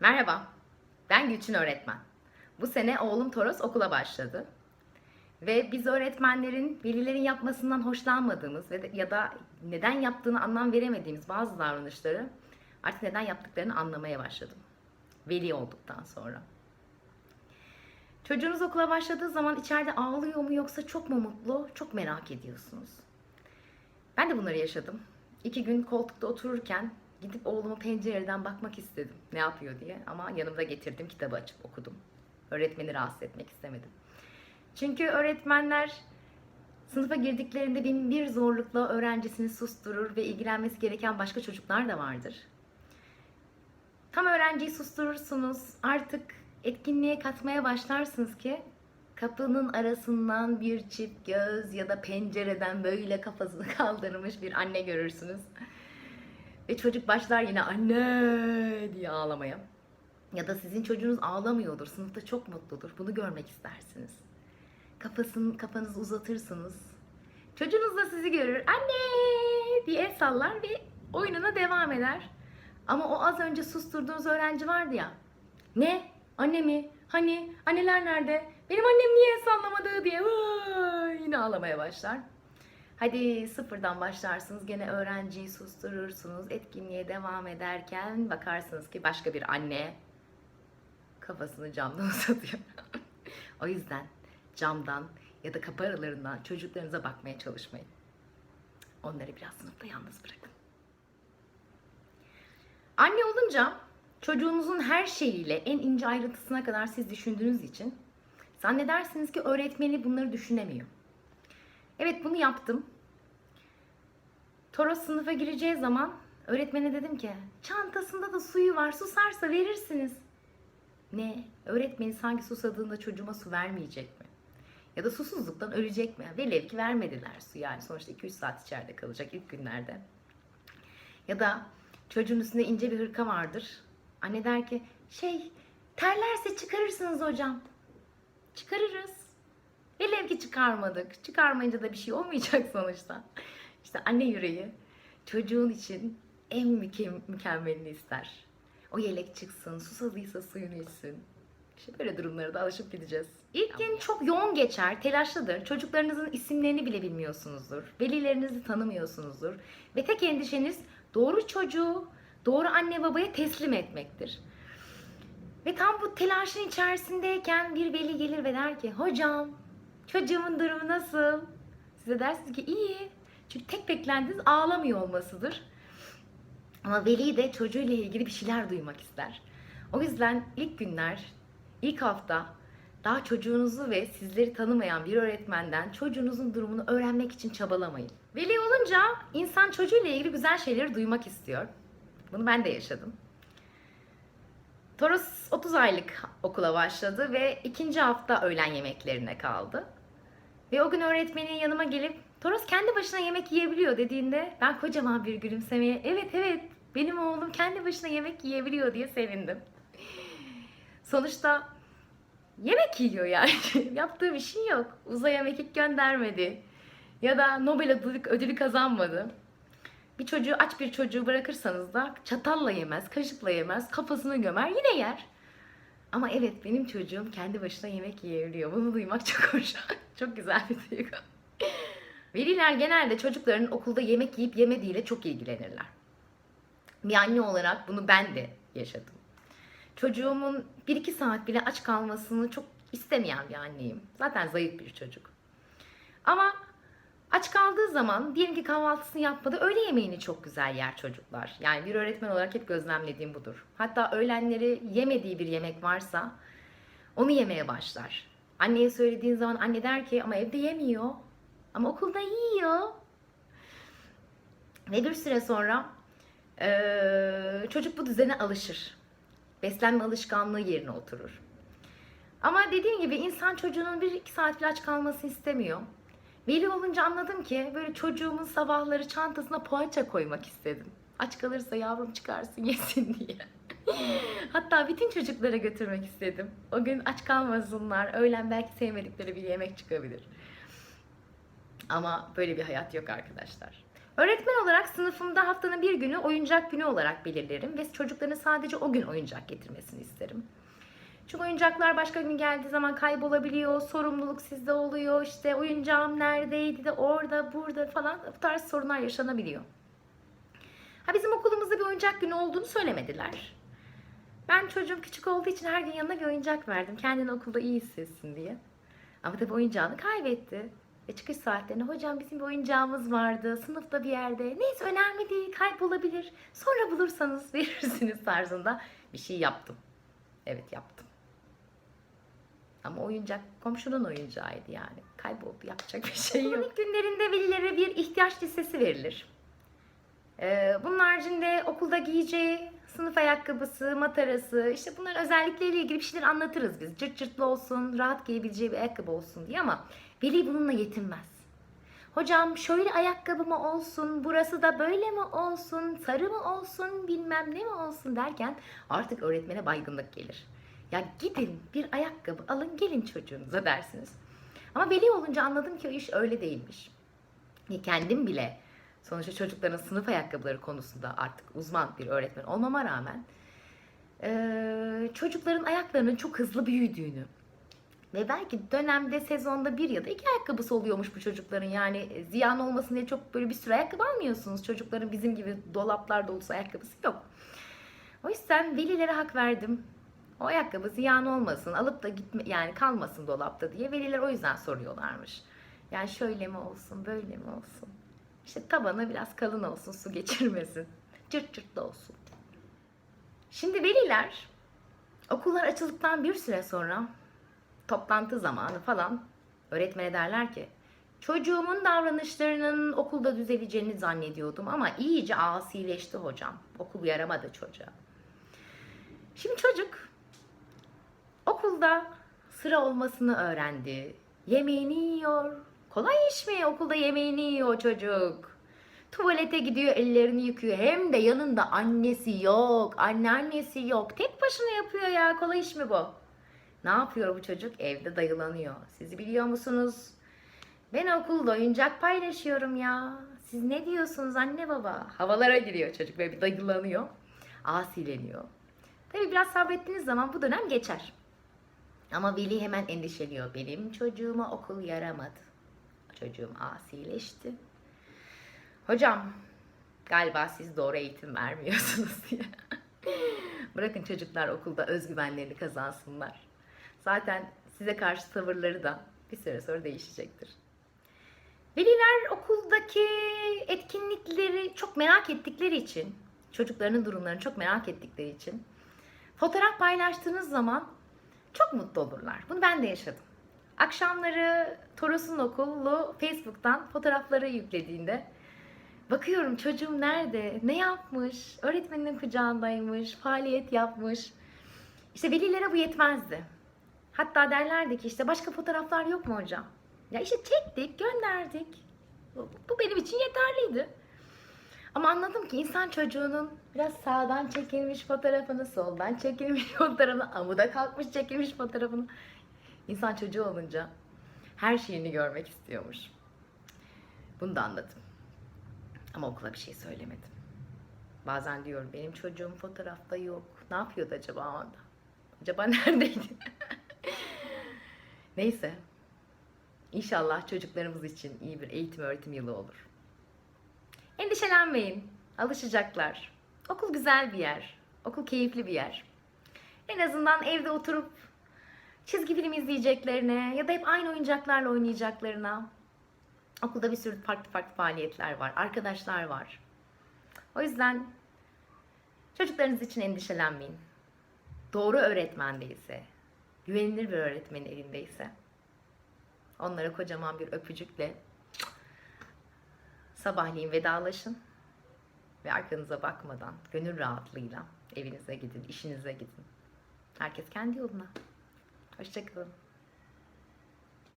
Merhaba, ben Gülçin öğretmen. Bu sene oğlum Toros okula başladı. Ve biz öğretmenlerin velilerin yapmasından hoşlanmadığımız ve ya da neden yaptığını anlam veremediğimiz bazı davranışları artık neden yaptıklarını anlamaya başladım. Veli olduktan sonra. Çocuğunuz okula başladığı zaman içeride ağlıyor mu yoksa çok mu mutlu çok merak ediyorsunuz. Ben de bunları yaşadım. İki gün koltukta otururken gidip oğluma pencereden bakmak istedim. Ne yapıyor diye. Ama yanımda getirdim kitabı açıp okudum. Öğretmeni rahatsız etmek istemedim. Çünkü öğretmenler sınıfa girdiklerinde bin bir zorlukla öğrencisini susturur ve ilgilenmesi gereken başka çocuklar da vardır. Tam öğrenciyi susturursunuz. Artık etkinliğe katmaya başlarsınız ki kapının arasından bir çift göz ya da pencereden böyle kafasını kaldırmış bir anne görürsünüz. Ve çocuk başlar yine anne diye ağlamaya. Ya da sizin çocuğunuz ağlamıyordur, sınıfta çok mutludur. Bunu görmek istersiniz. Kafasını, kafanızı uzatırsınız. Çocuğunuz da sizi görür. Anne diye el sallar ve oyununa devam eder. Ama o az önce susturduğunuz öğrenci vardı ya. Ne? Anne mi? Hani? Anneler nerede? Benim annem niye el sallamadı diye vay, yine ağlamaya başlar. Hadi sıfırdan başlarsınız. Gene öğrenciyi susturursunuz. Etkinliğe devam ederken bakarsınız ki başka bir anne kafasını camdan uzatıyor. o yüzden camdan ya da kapı aralarından çocuklarınıza bakmaya çalışmayın. Onları biraz sınıfta yalnız bırakın. Anne olunca çocuğunuzun her şeyiyle en ince ayrıntısına kadar siz düşündüğünüz için zannedersiniz ki öğretmeni bunları düşünemiyor. Evet bunu yaptım. Toros sınıfa gireceği zaman öğretmene dedim ki çantasında da suyu var susarsa verirsiniz. Ne? Öğretmeni sanki susadığında çocuğuma su vermeyecek mi? Ya da susuzluktan ölecek mi? Velev ki vermediler su yani sonuçta 2-3 saat içeride kalacak ilk günlerde. Ya da çocuğun üstünde ince bir hırka vardır. Anne der ki şey terlerse çıkarırsınız hocam. Çıkarırız. Velev ki çıkarmadık. Çıkarmayınca da bir şey olmayacak sonuçta. İşte anne yüreği çocuğun için en mükem- mükemmelini ister. O yelek çıksın, susadıysa suyunu içsin. İşte böyle durumlara da alışıp gideceğiz. İlk gün çok yoğun geçer, telaşlıdır. Çocuklarınızın isimlerini bile bilmiyorsunuzdur. Velilerinizi tanımıyorsunuzdur. Ve tek endişeniz doğru çocuğu, doğru anne babaya teslim etmektir. Ve tam bu telaşın içerisindeyken bir veli gelir ve der ki hocam çocuğumun durumu nasıl? Size dersiniz ki iyi. Çünkü tek beklentiniz ağlamıyor olmasıdır. Ama veli de çocuğuyla ilgili bir şeyler duymak ister. O yüzden ilk günler, ilk hafta daha çocuğunuzu ve sizleri tanımayan bir öğretmenden çocuğunuzun durumunu öğrenmek için çabalamayın. Veli olunca insan çocuğuyla ilgili güzel şeyleri duymak istiyor. Bunu ben de yaşadım. Toros 30 aylık okula başladı ve ikinci hafta öğlen yemeklerine kaldı. Ve o gün öğretmenin yanıma gelip Toros kendi başına yemek yiyebiliyor dediğinde ben kocaman bir gülümsemeye evet evet benim oğlum kendi başına yemek yiyebiliyor diye sevindim. Sonuçta yemek yiyor yani. Yaptığı bir şey yok. Uzaya mekik göndermedi. Ya da Nobel ödülü, kazanmadı. Bir çocuğu aç bir çocuğu bırakırsanız da çatalla yemez, kaşıkla yemez, kafasını gömer yine yer. Ama evet benim çocuğum kendi başına yemek yiyebiliyor. Bunu duymak çok hoş. çok güzel bir duygu. Veliler genelde çocukların okulda yemek yiyip yemediğiyle çok ilgilenirler. Bir anne olarak bunu ben de yaşadım. Çocuğumun 1-2 saat bile aç kalmasını çok istemeyen bir anneyim. Zaten zayıf bir çocuk. Ama aç kaldığı zaman diyelim ki kahvaltısını yapmadı öğle yemeğini çok güzel yer çocuklar. Yani bir öğretmen olarak hep gözlemlediğim budur. Hatta öğlenleri yemediği bir yemek varsa onu yemeye başlar. Anneye söylediğin zaman anne der ki ama evde yemiyor. Ama okulda yiyor. Ve bir süre sonra eee, çocuk bu düzene alışır. Beslenme alışkanlığı yerine oturur. Ama dediğim gibi insan çocuğunun bir iki saat bile aç kalmasını istemiyor. Veli olunca anladım ki böyle çocuğumun sabahları çantasına poğaça koymak istedim. Aç kalırsa yavrum çıkarsın yesin diye. Hatta bütün çocuklara götürmek istedim. O gün aç kalmasınlar. Öğlen belki sevmedikleri bir yemek çıkabilir. Ama böyle bir hayat yok arkadaşlar. Öğretmen olarak sınıfımda haftanın bir günü oyuncak günü olarak belirlerim ve çocukların sadece o gün oyuncak getirmesini isterim. Çünkü oyuncaklar başka gün geldiği zaman kaybolabiliyor, sorumluluk sizde oluyor, işte oyuncağım neredeydi de orada, burada falan bu tarz sorunlar yaşanabiliyor. Ha bizim okulumuzda bir oyuncak günü olduğunu söylemediler. Ben çocuğum küçük olduğu için her gün yanına bir oyuncak verdim. Kendini okulda iyi hissetsin diye. Ama tabii oyuncağını kaybetti. Ve çıkış saatlerinde hocam bizim bir oyuncağımız vardı sınıfta bir yerde. Neyse önemli değil kaybolabilir. Sonra bulursanız verirsiniz tarzında bir şey yaptım. Evet yaptım. Ama oyuncak komşunun oyuncağıydı yani. Kayboldu yapacak bir şey yok. İlk günlerinde velilere bir ihtiyaç listesi verilir. Ee, bunun haricinde okulda giyeceği sınıf ayakkabısı, matarası, işte bunların özellikleriyle ilgili bir şeyler anlatırız biz. Cırt cırtlı olsun, rahat giyebileceği bir ayakkabı olsun diye ama veli bununla yetinmez. Hocam şöyle ayakkabı mı olsun, burası da böyle mi olsun, sarı mı olsun, bilmem ne mi olsun derken artık öğretmene baygınlık gelir. Ya gidin bir ayakkabı alın gelin çocuğunuza dersiniz. Ama veli olunca anladım ki o iş öyle değilmiş. Ve kendim bile sonuçta çocukların sınıf ayakkabıları konusunda artık uzman bir öğretmen olmama rağmen çocukların ayaklarının çok hızlı büyüdüğünü ve belki dönemde sezonda bir ya da iki ayakkabısı oluyormuş bu çocukların yani e, ziyan olmasın diye çok böyle bir sürü ayakkabı almıyorsunuz. Çocukların bizim gibi dolaplar dolusu ayakkabısı yok. O yüzden velilere hak verdim. O ayakkabı ziyan olmasın, alıp da gitme yani kalmasın dolapta diye veliler o yüzden soruyorlarmış. Yani şöyle mi olsun, böyle mi olsun? İşte tabanı biraz kalın olsun, su geçirmesin. Cırt cırtlı olsun. Şimdi veliler okullar açıldıktan bir süre sonra toplantı zamanı falan öğretmene derler ki çocuğumun davranışlarının okulda düzeleceğini zannediyordum ama iyice asileşti hocam. Okul yaramadı çocuğa. Şimdi çocuk okulda sıra olmasını öğrendi. Yemeğini yiyor. Kolay iş mi? Okulda yemeğini yiyor çocuk. Tuvalete gidiyor, ellerini yıkıyor. Hem de yanında annesi yok, anneannesi yok. Tek başına yapıyor ya. Kolay iş mi bu? Ne yapıyor bu çocuk? Evde dayılanıyor. Sizi biliyor musunuz? Ben okulda oyuncak paylaşıyorum ya. Siz ne diyorsunuz anne baba? Havalara giriyor çocuk böyle bir dayılanıyor. Asileniyor. Tabii biraz sabrettiğiniz zaman bu dönem geçer. Ama veli hemen endişeliyor. Benim çocuğuma okul yaramadı. Çocuğum asileşti. Hocam galiba siz doğru eğitim vermiyorsunuz diye. Bırakın çocuklar okulda özgüvenlerini kazansınlar. Zaten size karşı tavırları da bir süre sonra değişecektir. Veliler okuldaki etkinlikleri çok merak ettikleri için, çocuklarının durumlarını çok merak ettikleri için fotoğraf paylaştığınız zaman çok mutlu olurlar. Bunu ben de yaşadım. Akşamları Toros'un okullu Facebook'tan fotoğrafları yüklediğinde bakıyorum çocuğum nerede, ne yapmış, öğretmeninin kucağındaymış, faaliyet yapmış. İşte velilere bu yetmezdi. Hatta derlerdi ki işte başka fotoğraflar yok mu hocam? Ya işte çektik, gönderdik. Bu benim için yeterliydi. Ama anladım ki insan çocuğunun biraz sağdan çekilmiş fotoğrafını, soldan çekilmiş fotoğrafını, amuda kalkmış çekilmiş fotoğrafını. İnsan çocuğu olunca her şeyini görmek istiyormuş. Bunu da anladım. Ama okula bir şey söylemedim. Bazen diyorum benim çocuğum fotoğrafta yok. Ne yapıyordu acaba o anda? Acaba neredeydi? Neyse. İnşallah çocuklarımız için iyi bir eğitim öğretim yılı olur. Endişelenmeyin. Alışacaklar. Okul güzel bir yer. Okul keyifli bir yer. En azından evde oturup çizgi film izleyeceklerine ya da hep aynı oyuncaklarla oynayacaklarına. Okulda bir sürü farklı farklı faaliyetler var. Arkadaşlar var. O yüzden çocuklarınız için endişelenmeyin. Doğru öğretmendeyse, güvenilir bir öğretmenin elindeyse onlara kocaman bir öpücükle sabahleyin vedalaşın ve arkanıza bakmadan gönül rahatlığıyla evinize gidin, işinize gidin. Herkes kendi yoluna. Hoşçakalın.